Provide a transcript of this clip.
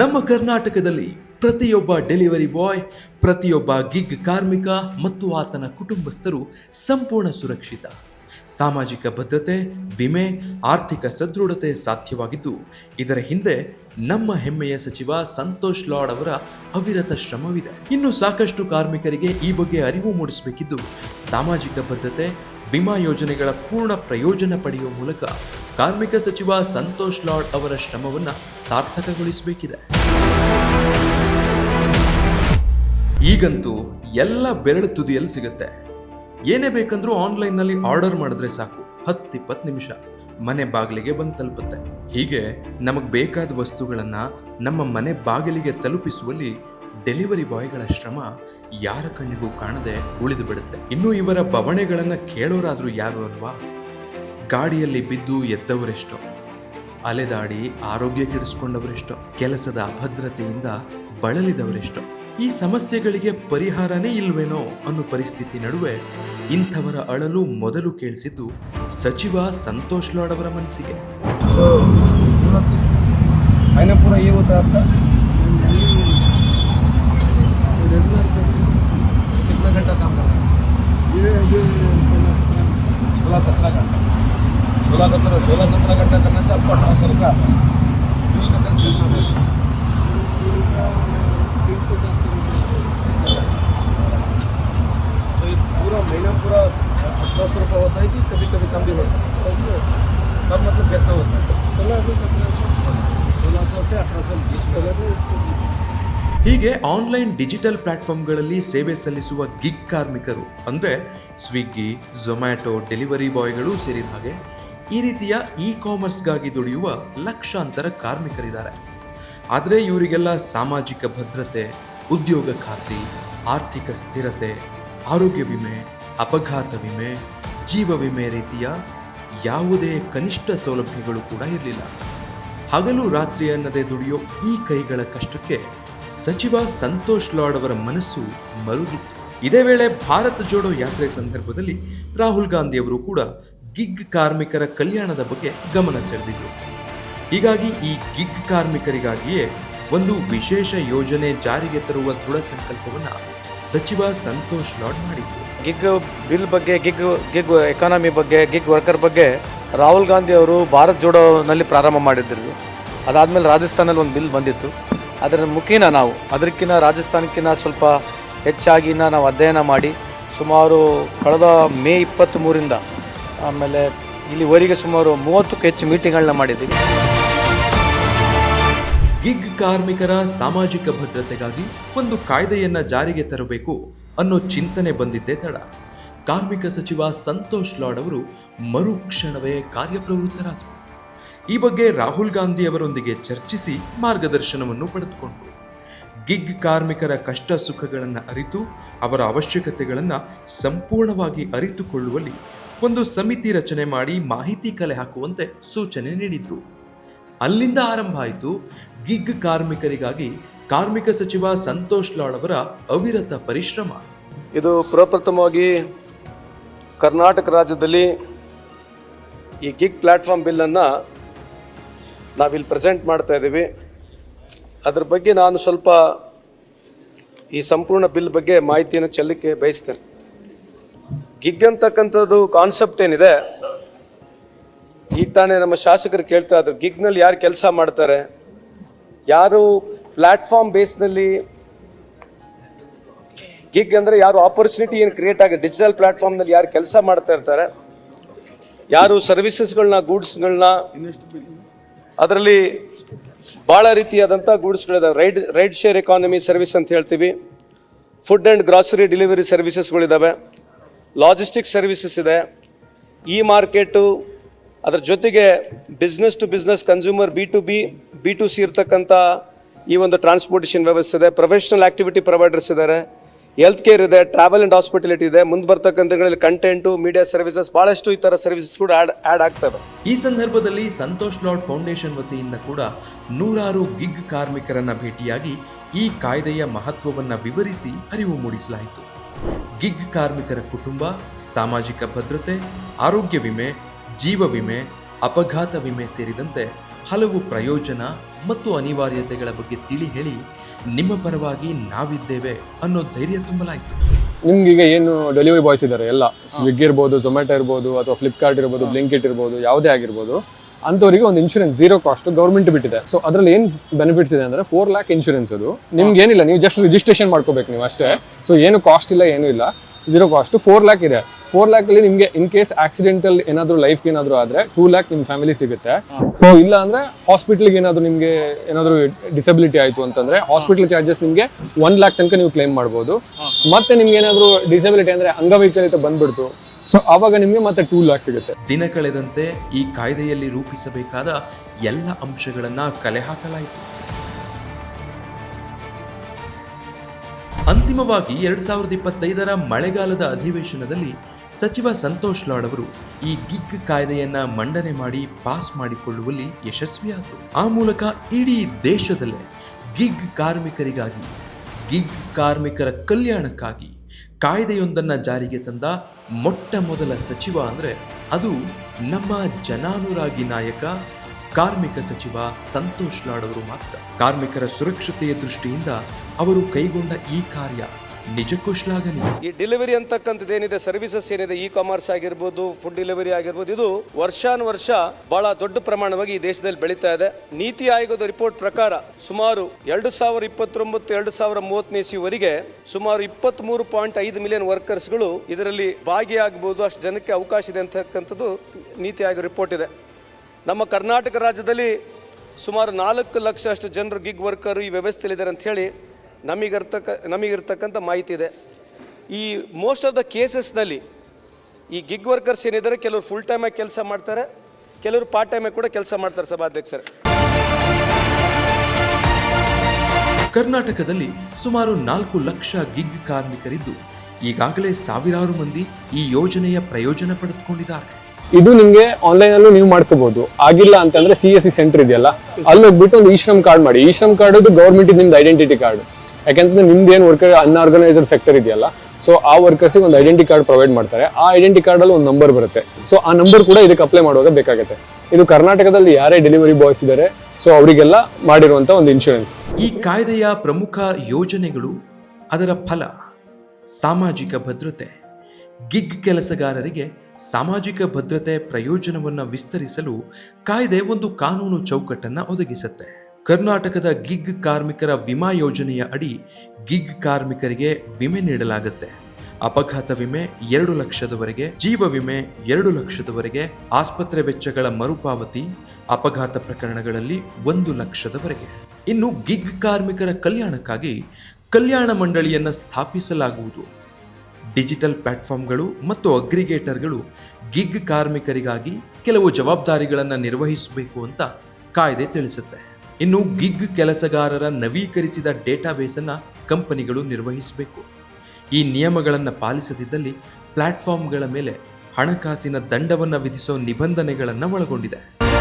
ನಮ್ಮ ಕರ್ನಾಟಕದಲ್ಲಿ ಪ್ರತಿಯೊಬ್ಬ ಡೆಲಿವರಿ ಬಾಯ್ ಪ್ರತಿಯೊಬ್ಬ ಗಿಗ್ ಕಾರ್ಮಿಕ ಮತ್ತು ಆತನ ಕುಟುಂಬಸ್ಥರು ಸಂಪೂರ್ಣ ಸುರಕ್ಷಿತ. ಸಾಮಾಜಿಕ ಭದ್ರತೆ, ವಿಮೆ, ಆರ್ಥಿಕ ಸದೃಢತೆ ಸಾಧ್ಯವಾಗಿದ್ದು, ಇದರ ಹಿಂದೆ ನಮ್ಮ ಹೆಮ್ಮೆಯ ಸಚಿವ ಸಂತೋಷ್ ಲಾಡ್ ಅವರ ಅವಿರತ ಶ್ರಮವಿದೆ. ಇನ್ನು ಸಾಕಷ್ಟು ಕಾರ್ಮಿಕರಿಗೆ ಈ ಬಗ್ಗೆ ಅರಿವು ಮೂಡಿಸಬೇಕಿದ್ದು, ಸಾಮಾಜಿಕ ಭದ್ರತೆ ವಿಮಾ ಯೋಜನೆಗಳ ಪೂರ್ಣ ಪ್ರಯೋಜನ ಪಡೆಯುವ ಮೂಲಕ ಕಾರ್ಮಿಕ ಸಚಿವ ಸಂತೋಷ್ ಲಾಡ್ ಅವರ ಶ್ರಮವನ್ನು ಸಾರ್ಥಕಗೊಳಿಸಬೇಕಿದೆ. ಈಗಂತೂ ಎಲ್ಲ ಬೆರಳು ತುದಿಯಲ್ಲಿ ಸಿಗುತ್ತೆ. ಏನೇ ಬೇಕಂದ್ರೂ ಆನ್ಲೈನ್ನಲ್ಲಿ ಆರ್ಡರ್ ಮಾಡಿದ್ರೆ ಸಾಕು. ಹತ್ತಿಪ್ಪತ್ತು ನಿಮಿಷ. ಮನೆ ಬಾಗಿಲಿಗೆ ಬಂದು ತಲುಪುತ್ತೆ. ಹೀಗೆ ನಮಗೆ ಬೇಕಾದ ವಸ್ತುಗಳನ್ನು ನಮ್ಮ ಮನೆ ಬಾಗಿಲಿಗೆ ತಲುಪಿಸುವಲ್ಲಿ ಡೆಲಿವರಿ ಬಾಯ್ಗಳ ಶ್ರಮ ಯಾರ ಕಣ್ಣಿಗೂ ಕಾಣದೆ ಉಳಿದು ಬಿಡುತ್ತೆ ಇನ್ನು ಇವರ ಬವಣೆಗಳನ್ನು ಕೇಳೋರಾದರೂ ಯಾರು ಅಲ್ವಾ ಗಾಡಿಯಲ್ಲಿ ಬಿದ್ದು ಎದ್ದವರೆಷ್ಟೋ ಅಲೆದಾಡಿ ಆರೋಗ್ಯ ಕೆಡಿಸ್ಕೊಂಡವರೆಷ್ಟೋ ಕೆಲಸದ ಅಭದ್ರತೆಯಿಂದ ಬಳಲಿದವರೆಷ್ಟೋ ಈ ಸಮಸ್ಯೆಗಳಿಗೆ ಪರಿಹಾರನೇ ಇಲ್ವೇನೋ ಅನ್ನೋ ಪರಿಸ್ಥಿತಿ ನಡುವೆ ಇಂಥವರ ಅಳಲು ಮೊದಲು ಕೇಳಿಸಿದ್ದು ಸಚಿವ ಸಂತೋಷ್ ಲಾಡ್ ಅವರ ಮನಸ್ಸಿಗೆ ಹೀಗೆ ಆನ್ಲೈನ್ ಡಿಜಿಟಲ್ ಪ್ಲಾಟ್ಫಾರ್ಮ್ಗಳಲ್ಲಿ ಸೇವೆ ಸಲ್ಲಿಸುವ ಗಿಗ್ ಕಾರ್ಮಿಕರು, ಅಂದರೆ ಸ್ವಿಗ್ಗಿ ಝೊಮ್ಯಾಟೊ ಡೆಲಿವರಿ ಬಾಯ್ಗಳು ಸೇರಿದ ಹಾಗೆ ಈ ರೀತಿಯ ಇ ಕಾಮರ್ಸ್ಗಾಗಿ ದುಡಿಯುವ ಲಕ್ಷಾಂತರ ಕಾರ್ಮಿಕರಿದ್ದಾರೆ. ಆದರೆ ಇವರಿಗೆಲ್ಲ ಸಾಮಾಜಿಕ ಭದ್ರತೆ, ಉದ್ಯೋಗ ಖಾತ್ರಿ, ಆರ್ಥಿಕ ಸ್ಥಿರತೆ, ಆರೋಗ್ಯ ವಿಮೆ, ಅಪಘಾತ ವಿಮೆ, ಜೀವ ವಿಮೆ ರೀತಿಯ ಯಾವುದೇ ಕನಿಷ್ಠ ಸೌಲಭ್ಯಗಳು ಕೂಡ ಇರಲಿಲ್ಲ. ಹಗಲು ರಾತ್ರಿ ಅನ್ನದೆ ದುಡಿಯೋ ಈ ಕೈಗಳ ಕಷ್ಟಕ್ಕೆ ಸಚಿವ ಸಂತೋಷ್ ಲಾಡ್ ಅವರ ಮನಸ್ಸು ಮರುಗಿತ್ತು ಇದೇ ವೇಳೆ ಭಾರತ ಜೋಡೋ ಯಾತ್ರೆ ಸಂದರ್ಭದಲ್ಲಿ ರಾಹುಲ್ ಗಾಂಧಿ ಅವರು ಕೂಡ ಗಿಗ್ ಕಾರ್ಮಿಕರ ಕಲ್ಯಾಣದ ಬಗ್ಗೆ ಗಮನ ಸೆಳೆದಿದ್ರು. ಹೀಗಾಗಿ ಈ ಗಿಗ್ ಕಾರ್ಮಿಕರಿಗಾಗಿಯೇ ಒಂದು ವಿಶೇಷ ಯೋಜನೆ ಜಾರಿಗೆ ತರುವ ದೃಢ ಸಂಕಲ್ಪವನ್ನು ಸಚಿವ ಸಂತೋಷ್ ಲಾಡ್ ಮಾಡಿದ್ರು. ಗಿಗ್ ಬಿಲ್ ಬಗ್ಗೆ, ಗಿಗ್ ಗಿಗ್ ಎಕಾನಮಿ ಬಗ್ಗೆ, ಗಿಗ್ ವರ್ಕರ್ ಬಗ್ಗೆ ರಾಹುಲ್ ಗಾಂಧಿ ಅವರು ಭಾರತ್ ಜೋಡೋನಲ್ಲಿ ಪ್ರಾರಂಭ ಮಾಡಿದ್ರು. ಅದಾದಮೇಲೆ ರಾಜಸ್ಥಾನಲ್ಲಿ ಒಂದು ಬಿಲ್ ಬಂದಿತ್ತು. ಅದರ ಮುಖೇನ ನಾವು ಅದಕ್ಕಿಂತ ರಾಜಸ್ಥಾನಕ್ಕಿಂತ ಸ್ವಲ್ಪ ಹೆಚ್ಚಾಗಿನ ನಾವು ಅಧ್ಯಯನ ಮಾಡಿ, ಸುಮಾರು ಕಳೆದ ಮೇ ಇಪ್ಪತ್ತ್ ಮೂರಿಂದ ಆಮೇಲೆ ಇಲ್ಲಿವರೆಗೆ ಸುಮಾರು ಮೂವತ್ತಕ್ಕೂ ಹೆಚ್ಚು ಮೀಟಿಂಗ್ಗಳನ್ನ ಮಾಡಿದ್ದೀವಿ. ಗಿಗ್ ಕಾರ್ಮಿಕರ ಸಾಮಾಜಿಕ ಭದ್ರತೆಗಾಗಿ ಒಂದು ಕಾಯ್ದೆಯನ್ನ ಜಾರಿಗೆ ತರಬೇಕು ಅನ್ನೋ ಚಿಂತನೆ ಬಂದಿದ್ದೇ ತಡ. ಕಾರ್ಮಿಕ ಸಚಿವ ಸಂತೋಷ್ ಲಾಡ್ ಅವರು ಮರುಕ್ಷಣವೇ ಕಾರ್ಯಪ್ರವೃತ್ತರಾದರು. ಈ ಬಗ್ಗೆ ರಾಹುಲ್ ಗಾಂಧಿ ಅವರೊಂದಿಗೆ ಚರ್ಚಿಸಿ ಮಾರ್ಗದರ್ಶನವನ್ನು ಪಡೆದುಕೊಂಡರು. ಗಿಗ್ ಕಾರ್ಮಿಕರ ಕಷ್ಟ ಸುಖಗಳನ್ನು ಅರಿತು ಅವರ ಅವಶ್ಯಕತೆಗಳನ್ನು ಸಂಪೂರ್ಣವಾಗಿ ಅರಿತುಕೊಳ್ಳುವಲ್ಲಿ ಒಂದು ಸಮಿತಿ ರಚನೆ ಮಾಡಿ ಮಾಹಿತಿ ಕಲೆ ಹಾಕುವಂತೆ ಸೂಚನೆ ನೀಡಿದರು. ಅಲ್ಲಿಂದ ಆರಂಭ ಆಯಿತು ಗಿಗ್ ಕಾರ್ಮಿಕರಿಗಾಗಿ ಕಾರ್ಮಿಕ ಸಚಿವ ಸಂತೋಷ್ ಲಾಡ್ ಅವರ ಅವಿರತ ಪರಿಶ್ರಮ. ಇದು ಪ್ರಪ್ರಥಮವಾಗಿ ಕರ್ನಾಟಕ ರಾಜ್ಯದಲ್ಲಿ ಈ ಗಿಗ್ ಪ್ಲಾಟ್ಫಾರ್ಮ್ ಬಿಲ್ಲನ್ನು ನಾವಿಲ್ಲಿ ಪ್ರೆಸೆಂಟ್ ಮಾಡ್ತಾ ಇದ್ದೀವಿ ಅದ್ರ ಬಗ್ಗೆ ನಾನು ಸ್ವಲ್ಪ ಈ ಸಂಪೂರ್ಣ ಬಿಲ್ ಬಗ್ಗೆ ಮಾಹಿತಿಯನ್ನು ಚೆಲ್ಲಕ್ಕೆ ಬಯಸ್ತೇನೆ. ಗಿಗ್ ಅಂತಕ್ಕಂಥದ್ದು ಕಾನ್ಸೆಪ್ಟ್ ಏನಿದೆ, ಈಗ ತಾನೇ ನಮ್ಮ ಶಾಸಕರು ಕೇಳ್ತಾ ಇದ್ರು ಗಿಗ್ನಲ್ಲಿ ಯಾರು ಕೆಲಸ ಮಾಡ್ತಾರೆ, ಯಾರು ಪ್ಲ್ಯಾಟ್ಫಾರ್ಮ್ ಬೇಸ್ನಲ್ಲಿ ಗಿಗ್ ಅಂದರೆ ಯಾರು ಆಪರ್ಚುನಿಟಿ ಏನು ಕ್ರಿಯೇಟ್ ಆಗಿದೆ ಡಿಜಿಟಲ್ ಪ್ಲಾಟ್ಫಾರ್ಮ್ನಲ್ಲಿ ಯಾರು ಕೆಲಸ ಮಾಡ್ತಾ ಇರ್ತಾರೆ, ಯಾರು ಸರ್ವಿಸಸ್ಗಳನ್ನ ಗೂಡ್ಸ್ಗಳನ್ನ ಅದರಲ್ಲಿ ಭಾಳ ರೀತಿಯಾದಂಥ ಗೂಡ್ಸ್ಗಳಿದಾವೆ. Ride ride share economy service ಅಂತ ಹೇಳ್ತೀವಿ. ಫುಡ್ ಆ್ಯಂಡ್ ಗ್ರಾಸರಿ ಡೆಲಿವರಿ ಸರ್ವಿಸಸ್ಗಳಿದ್ದಾವೆ ಲಾಜಿಸ್ಟಿಕ್ ಸರ್ವಿಸಸ್ ಇದೆ. ಇ ಮಾರ್ಕೆಟು ಅದರ ಜೊತೆಗೆ business to business consumer B to B B to C ಇರ್ತಕ್ಕಂಥ ಈ ಒಂದು ಟ್ರಾನ್ಸ್ಪೋರ್ಟೇಷನ್ ವ್ಯವಸ್ಥೆ ಇದೆ. ಪ್ರೊಫೆಷನಲ್ ಆಕ್ಟಿವಿಟಿ ಪ್ರೊವೈಡರ್ಸ್ ಇದ್ದಾರೆ ಹೆಲ್ತ್ ಕೇರ್ ಇದೆ ಟ್ರಾವೆಲ್ ಆ್ಯಂಡ್ ಹಾಸ್ಪಿಟಲಿಟಿ ಇದೆ, ಮುಂದೆ ಬರ್ತಕ್ಕಂಥಗಳಲ್ಲಿ ಕಂಟೆಂಟು ಮೀಡಿಯಾ ಸರ್ವಿಸಸ್ ಭಾಳಷ್ಟು ಈ ಥರ ಸರ್ವಿಸಸ್ ಕೂಡ ಆ್ಯಡ್ ಆ್ಯಡ್ ಆಗ್ತವೆ. ಈ ಸಂದರ್ಭದಲ್ಲಿ ಸಂತೋಷ್ ಲಾಡ್ ಫೌಂಡೇಶನ್ ವತಿಯಿಂದ ಕೂಡ ನೂರಾರು ಗಿಗ್ ಕಾರ್ಮಿಕರನ್ನ ಭೇಟಿಯಾಗಿ ಈ ಕಾಯ್ದೆಯ ಮಹತ್ವವನ್ನ ವಿವರಿಸಿ ಅರಿವು ಮೂಡಿಸಲಾಯಿತು. ಗಿಗ್ ಕಾರ್ಮಿಕರ ಕುಟುಂಬ, ಸಾಮಾಜಿಕ ಭದ್ರತೆ, ಆರೋಗ್ಯ ವಿಮೆ, ಜೀವ ವಿಮೆ, ಅಪಘಾತ ವಿಮೆ ಸೇರಿದಂತೆ ಹಲವು ಪ್ರಯೋಜನ ಮತ್ತು ಅನಿವಾರ್ಯತೆಗಳ ಬಗ್ಗೆ ತಿಳಿ ಹೇಳಿ ನಿಮ್ಮ ಪರವಾಗಿ ನಾವಿದ್ದೇವೆ ಅನ್ನೋ ಧೈರ್ಯ ತುಂಬಲಾಯಿತು. ನಿಮ್ಗೆ ಈಗ ಏನು ಡೆಲಿವರಿ ಬಾಯ್ಸ್ ಇದ್ದಾರೆ ಎಲ್ಲ. ಸ್ವಿಗ್ಗಿ ಇರ್ಬೋದು ಝೊಮ್ಯಾಟೊ ಇರ್ಬೋದು ಅಥವಾ ಫ್ಲಿಪ್ಕಾರ್ಟ್ ಇರ್ಬೋದು ಬ್ಲಿಂಕಿಟ್ ಇರ್ಬೋದು ಯಾವುದೇ ಆಗಿರ್ಬೋದು ಅಂಥವರಿಗೆ ಒಂದು ಇನ್ಶೂರೆನ್ಸ್ ಜೀರೋ ಕಾಸ್ಟ್ ಗೌರ್ಮೆಂಟ್ ಬಿಟ್ಟಿದೆ. ಸೊ ಅದ್ರಲ್ಲಿ ಏನು ಬೆನಿಫಿಟ್ಸ್ ಇದೆ ಅಂದ್ರೆ ಫೋರ್ ಲ್ಯಾಕ್ ಇನ್ಶೂರೆನ್ಸ್ ಅದು. ನಿಮ್ಗೆ ಏನಿಲ್ಲ ನೀವು ಜಸ್ಟ್ ರಿಜಿಸ್ಟ್ರೇಷನ್ ಮಾಡ್ಕೋಬೇಕು ನೀವು ಅಷ್ಟೇ. ಸೊ ಏನು ಕಾಸ್ಟ್ ಇಲ್ಲ ಏನೂ ಇಲ್ಲ. ಜೀರೋ ಕಾಸ್ಟ್ ಫೋರ್ ಲ್ಯಾಕ್ ಇದೆ. ಫೋರ್ ಲ್ಯಾಕ್ ಅಲ್ಲಿ ನಿಮಗೆ ಇನ್ ಕೇಸ್ ಆಕ್ಸಿಡೆಂಟಲ್ ಏನಾದರೂ ಲೈಫ್ ಏನಾದರೂ ಆದ್ರೆ ಟೂ ಲ್ಯಾಕ್ ನಿಮ್ಮ ಫ್ಯಾಮಿಲಿ ಸಿಗುತ್ತೆ. ಸೊ ಇಲ್ಲ ಅಂದ್ರೆ ಹಾಸ್ಪಿಟಲ್ಗೆ ಏನಾದರೂ ನಿಮಗೆ ಏನಾದರೂ ಡಿಸಬಿಲಿಟಿ ಆಯ್ತು ಅಂತಂದ್ರೆ ಹಾಸ್ಪಿಟಲ್ ಚಾರ್ಜಸ್ ನಿಮಗೆ ಒನ್ ಲ್ಯಾಕ್ ತನಕ ನೀವು ಕ್ಲೈಮ್ ಮಾಡ್ಬೋದು. ಮತ್ತೆ ನಿಮ್ಗೆ ಏನಾದರೂ ಡಿಸಬಿಲಿಟಿ ಅಂದ್ರೆ ಅಂಗವೈಕಲ್ಯತೆ ಬಂದ್ಬಿಡ್ತು. ಸೊ ಅವಾಗ ನಿಮಗೆ ಮತ್ತೆ ಟೂ ಲ್ಯಾಕ್ ಸಿಗುತ್ತೆ. ದಿನ ಕಳೆದಂತೆ ಈ ಕಾಯ್ದೆಯಲ್ಲಿ ರೂಪಿಸಬೇಕಾದ ಎಲ್ಲ ಅಂಶಗಳನ್ನ ಕಲೆ ಹಾಕಲಾಯಿತು. ಅಂತಿಮವಾಗಿ ಎರಡ್ ಸಾವಿರದ ಇಪ್ಪತ್ತೈದರ ಮಳೆಗಾಲದ ಅಧಿವೇಶನದಲ್ಲಿ ಸಚಿವ ಸಂತೋಷ್ ಲಾಡ್ ಅವರು ಈ ಗಿಗ್ ಕಾಯ್ದೆಯನ್ನ ಮಂಡನೆ ಮಾಡಿ ಪಾಸ್ ಮಾಡಿಕೊಳ್ಳುವಲ್ಲಿ ಯಶಸ್ವಿಯಾದರು. ಆ ಮೂಲಕ ಇಡೀ ದೇಶದಲ್ಲೇ ಗಿಗ್ ಕಾರ್ಮಿಕರಿಗಾಗಿ, ಗಿಗ್ ಕಾರ್ಮಿಕರ ಕಲ್ಯಾಣಕ್ಕಾಗಿ ಕಾಯ್ದೆಯೊಂದನ್ನು ಜಾರಿಗೆ ತಂದ ಮೊಟ್ಟ ಮೊದಲ ಸಚಿವ ಅಂದರೆ ಅದು ನಮ್ಮ ಜನಾನುರಾಗಿ ನಾಯಕ, ಕಾರ್ಮಿಕ ಸಚಿವ ಸಂತೋಷ್ ಲಾಡ್ ಅವರು ಮಾತ್ರ. ಕಾರ್ಮಿಕರ ಸುರಕ್ಷತೆಯ ದೃಷ್ಟಿಯಿಂದ ಅವರು ಕೈಗೊಂಡ ಈ ಕಾರ್ಯ ನಿಜಕ್ಕೂ ಶ್ಲಾಘನೀಯ. ಈ ಡೆಲಿವರಿ ಅಂತಕ್ಕಂಥದ್ದು ಏನಿದೆ, ಸರ್ವಿಸಸ್ ಏನಿದೆ ಇ ಕಾಮರ್ಸ್ ಆಗಿರ್ಬೋದು ಫುಡ್ ಡೆಲಿವರಿ ಆಗಿರ್ಬೋದು, ಇದು ವರ್ಷಾನುವರ್ಷ ಬಹಳ ದೊಡ್ಡ ಪ್ರಮಾಣವಾಗಿ ಈ ದೇಶದಲ್ಲಿ ಬೆಳೀತಾ ಇದೆ. ನೀತಿ ಆಯೋಗದ ರಿಪೋರ್ಟ್ ಪ್ರಕಾರ ಸುಮಾರು ಎರಡು ಸಾವಿರ ಇಪ್ಪತ್ತೊಂಬತ್ತು, ಎರಡು ಸಾವಿರ ಮೂವತ್ತನೇ ಇಸಿವರೆಗೆ ಸುಮಾರು ಇಪ್ಪತ್ತ್ ಮೂರು ಪಾಯಿಂಟ್ ಐದು ಮಿಲಿಯನ್ ವರ್ಕರ್ಸ್ಗಳು ಇದರಲ್ಲಿ ಭಾಗಿಯಾಗಬಹುದು, ಅಷ್ಟು ಜನಕ್ಕೆ ಅವಕಾಶ ಇದೆ ಅಂತಕ್ಕಂಥದ್ದು ನೀತಿ ಆಯೋಗ ರಿಪೋರ್ಟ್ ಇದೆ. ನಮ್ಮ ಕರ್ನಾಟಕ ರಾಜ್ಯದಲ್ಲಿ ಸುಮಾರು ನಾಲ್ಕು ಲಕ್ಷ ಅಷ್ಟು ಜನರು ಗಿಗ್ ವರ್ಕರ್ ಈ ವ್ಯವಸ್ಥೆಯಲ್ಲಿದ್ದಾರೆ ಅಂತ ಹೇಳಿ ನಮಗಿರ್ತಕ್ಕ ನಮಗಿರ್ತಕ್ಕಂಥ ಮಾಹಿತಿ ಇದೆ. ಈ ಮೋಸ್ಟ್ ಆಫ್ ದ ಕೇಸಸ್ನಲ್ಲಿ ಈ ಗಿಗ್ ವರ್ಕರ್ಸ್ ಏನಿದ್ದಾರೆ ಕೆಲವರು ಫುಲ್ ಟೈಮಾಗಿ ಕೆಲಸ ಮಾಡ್ತಾರೆ ಕೆಲವರು ಪಾರ್ಟ್ ಟೈಮಾಗಿ ಕೂಡ ಕೆಲಸ ಮಾಡ್ತಾರೆ ಸಭಾಧ್ಯಕ್ಷರೇ. ಕರ್ನಾಟಕದಲ್ಲಿ ಸುಮಾರು ನಾಲ್ಕು ಲಕ್ಷ ಗಿಗ್ ಕಾರ್ಮಿಕರಿದ್ದು ಈಗಾಗಲೇ ಸಾವಿರಾರು ಮಂದಿ ಈ ಯೋಜನೆಯ ಪ್ರಯೋಜನ ಪಡೆದುಕೊಂಡಿದ್ದಾರೆ. ಇದು ನಿಮಗೆ ಆನ್ಲೈನ್ ಅಲ್ಲೂ ನೀವು ಮಾಡ್ಕೋಬಹುದು ಆಗಿಲ್ಲ ಅಂತಂದ್ರೆ ಸಿ ಎಸ್ ಸಿ ಸೆಂಟರ್ ಇದೆಯಲ್ಲ? ಅಲ್ಲಿ ಹೋಗ್ಬಿಟ್ಟು ಒಂದು ಈ ಶ್ರಮ್ ಕಾರ್ಡ್ ಮಾಡಿ. ಈ ಶ್ರಮ್ ಕಾರ್ಡ್ ಇದು ಗೌರ್ಮೆಂಟ್ ನಿಮ್ದು ಐಡೆಂಟಿಟಿ ಕಾರ್ಡ್ ಯಾಕಂತಂದ್ರೆ ನಿಮ್ದು ಏನು ವರ್ಕರ್ ಅನ್ಆರ್ಗನೈಸ್ಡ್ ಸೆಕ್ಟರ್ ಇದೆಯಲ್ಲ ಸೊ ಆ ವರ್ಕರ್ಸಿಗೆ ಒಂದು ಐಡೆಂಟಿ ಕಾರ್ಡ್ ಪ್ರೊವೈಡ್ ಮಾಡ್ತಾರೆ. ಆ ಐಡೆಂಟಿ ಕಾರ್ಡ್ ಅಲ್ಲಿ ಒಂದು ನಂಬರ್ ಬರುತ್ತೆ. ಸೊ ಆ ನಂಬರ್ ಕೂಡ ಇದಕ್ಕೆ ಅಪ್ಲೈ ಮಾಡುವಾಗ ಬೇಕಾಗುತ್ತೆ. ಇದು ಕರ್ನಾಟಕದಲ್ಲಿ ಯಾರೇ ಡೆಲಿವರಿ ಬಾಯ್ಸ್ ಇದ್ದಾರೆ ಸೊ ಅವರಿಗೆಲ್ಲ ಮಾಡಿರುವಂತ ಒಂದು ಇನ್ಶೂರೆನ್ಸ್ ಈ ಕಾಯ್ದೆಯ ಪ್ರಮುಖ ಯೋಜನೆಗಳು ಅದರ ಫಲ, ಸಾಮಾಜಿಕ ಭದ್ರತೆ ಗಿಗ್ ಕೆಲಸಗಾರರಿಗೆ ಸಾಮಾಜಿಕ ಭದ್ರತೆ ಪ್ರಯೋಜನವನ್ನು ವಿಸ್ತರಿಸಲು ಕಾಯ್ದೆ ಒಂದು ಕಾನೂನು ಚೌಕಟ್ಟನ್ನು ಒದಗಿಸುತ್ತೆ. ಕರ್ನಾಟಕದ ಗಿಗ್ ಕಾರ್ಮಿಕರ ವಿಮಾ ಯೋಜನೆಯ ಅಡಿ ಗಿಗ್ ಕಾರ್ಮಿಕರಿಗೆ ವಿಮೆ ನೀಡಲಾಗುತ್ತೆ. ಅಪಘಾತ ವಿಮೆ ಎರಡು ಲಕ್ಷದವರೆಗೆ, ಜೀವ ವಿಮೆ ಎರಡು ಲಕ್ಷದವರೆಗೆ, ಆಸ್ಪತ್ರೆ ವೆಚ್ಚಗಳ ಮರುಪಾವತಿ, ಅಪಘಾತ ಪ್ರಕರಣಗಳಲ್ಲಿ ಒಂದು ಲಕ್ಷದವರೆಗೆ. ಇನ್ನು ಗಿಗ್ ಕಾರ್ಮಿಕರ ಕಲ್ಯಾಣಕ್ಕಾಗಿ ಕಲ್ಯಾಣ ಮಂಡಳಿಯನ್ನು ಸ್ಥಾಪಿಸಲಾಗುವುದು. ಡಿಜಿಟಲ್ ಪ್ಲಾಟ್ಫಾರ್ಮ್ಗಳು ಮತ್ತು ಅಗ್ರಿಗೇಟರ್ಗಳು ಗಿಗ್ ಕಾರ್ಮಿಕರಿಗಾಗಿ ಕೆಲವು ಜವಾಬ್ದಾರಿಗಳನ್ನು ನಿರ್ವಹಿಸಬೇಕು ಅಂತ ಕಾಯ್ದೆ ತಿಳಿಸುತ್ತೆ. ಇನ್ನು ಗಿಗ್ ಕೆಲಸಗಾರರ ನವೀಕರಿಸಿದ ಡೇಟಾಬೇಸನ್ನು ಕಂಪನಿಗಳು ನಿರ್ವಹಿಸಬೇಕು. ಈ ನಿಯಮಗಳನ್ನು ಪಾಲಿಸದಿದ್ದಲ್ಲಿ ಪ್ಲಾಟ್ಫಾರ್ಮ್ಗಳ ಮೇಲೆ ಹಣಕಾಸಿನ ದಂಡವನ್ನು ವಿಧಿಸೋ ನಿಬಂಧನೆಗಳನ್ನು ಒಳಗೊಂಡಿದೆ.